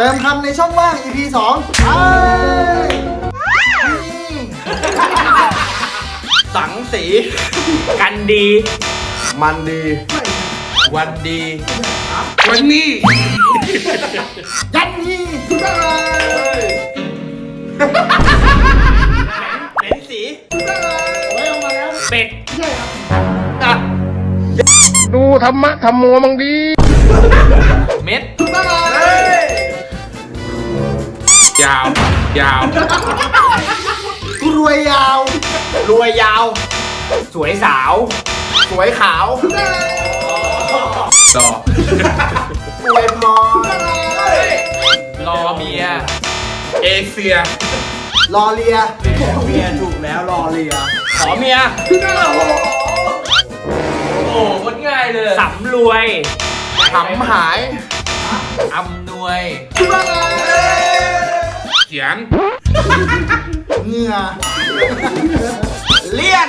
เติมคำในช่องว่าง EP 2ไปนี่สังสี กันดี มันดี วันดี วันนี้ยันนี่ทุกอะไรเหม็นสีทุกอะไรโอ้ยออกมาแล้วเป็ดใช่ครับอะดูธรรมะธรรมโมมังดี ยาว ยาว กูรวยยาว รวยยาว สวยสาว สวยขาวทุกอะไรต่ออวยพรรอเมีย เอเชีย รอเลียเมียถูกแล้วรอเลีย ขอเมียทุกอะไรโอ้โหคนง่ายเลยสำรวยขำหายอำนวยทุกอะไรเขียนเงื่อเลียน